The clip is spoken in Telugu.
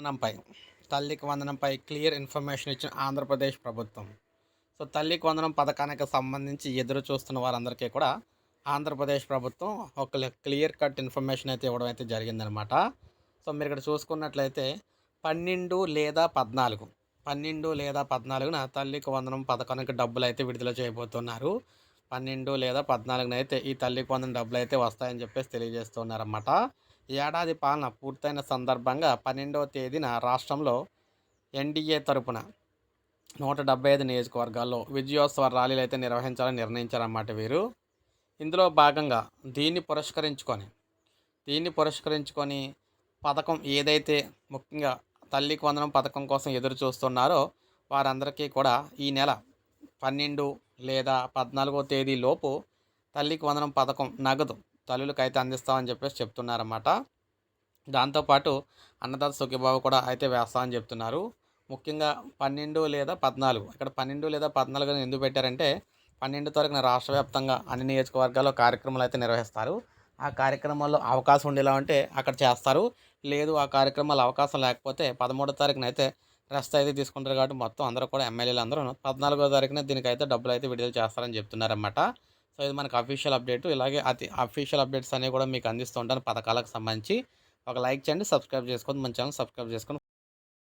వందనంపై తల్లికి వందనంపై క్లియర్ ఇన్ఫర్మేషన్ ఇచ్చిన ఆంధ్రప్రదేశ్ ప్రభుత్వం. సో తల్లికి వందనం పథకానికి సంబంధించి ఎదురు చూస్తున్న వారందరికీ కూడా ఆంధ్రప్రదేశ్ ప్రభుత్వం ఒక క్లియర్ కట్ ఇన్ఫర్మేషన్ అయితే ఇవ్వడం అయితే జరిగిందనమాట. సో మీరు ఇక్కడ చూసుకున్నట్లయితే పన్నెండు లేదా పద్నాలుగు పన్నెండు లేదా పద్నాలుగున తల్లికి వందనం పథకానికి డబ్బులు అయితే విడుదల చేయబోతున్నారు. పన్నెండు లేదా పద్నాలుగున అయితే ఈ తల్లికి వందనం డబ్బులు అయితే వస్తాయని చెప్పేసి తెలియజేస్తున్నారన్నమాట ఏడాది పాలన పూర్తయిన సందర్భంగా పన్నెండవ తేదీన రాష్ట్రంలో ఎన్డీఏ తరపున నూట డెబ్బై ఐదు నియోజకవర్గాల్లో విజయోత్సవ ర్యాలీలు అయితే నిర్వహించాలని నిర్ణయించారన్నమాట వీరు. ఇందులో భాగంగా దీన్ని పురస్కరించుకొని దీన్ని పురస్కరించుకొని పథకం ఏదైతే ముఖ్యంగా తల్లికి వందనం పథకం కోసం ఎదురు చూస్తున్నారో వారందరికీ కూడా ఈ నెల పన్నెండు లేదా పద్నాలుగో తేదీ లోపు తల్లికి వందనం పథకం నగదు తల్లులకు అయితే అందిస్తామని చెప్పేసి చెప్తున్నారన్నమాట. దాంతోపాటు అన్నదాత సుఖీబాబు కూడా అయితే వేస్తామని చెప్తున్నారు. ముఖ్యంగా పన్నెండు లేదా పద్నాలుగు ఇక్కడ పన్నెండు లేదా పద్నాలుగు అని ఎందుకు పెట్టారంటే పన్నెండు తారీఖున రాష్ట్ర వ్యాప్తంగా అన్ని నియోజకవర్గాల్లో కార్యక్రమాలు అయితే నిర్వహిస్తారు. ఆ కార్యక్రమాల్లో అవకాశం ఉండేలా ఉంటే అక్కడ చేస్తారు. లేదు ఆ కార్యక్రమాలు అవకాశం లేకపోతే పదమూడో తారీఖున అయితే రెస్ట్ అయితే తీసుకుంటారు కాబట్టి మొత్తం అందరూ కూడా ఎమ్మెల్యేలు అందరూ పద్నాలుగో తారీఖున దీనికైతే డబ్బులు అయితే విడుదల చేస్తారని చెప్తున్నారన్నమాట. సో ఇది మనకు అఫీషియల్ అప్డేట్ ఇలాగే అతి అఫీషియల్ అప్డేట్స్ అనేవి కూడా మీకు అందిస్తూ ఉంటాను పథకాలకు సంబంధించి. ఒక లైక్ చేయండి సబ్స్క్రైబ్ చేసుకోండి మన ఛానల్ సబ్స్క్రైబ్ చేసుకొని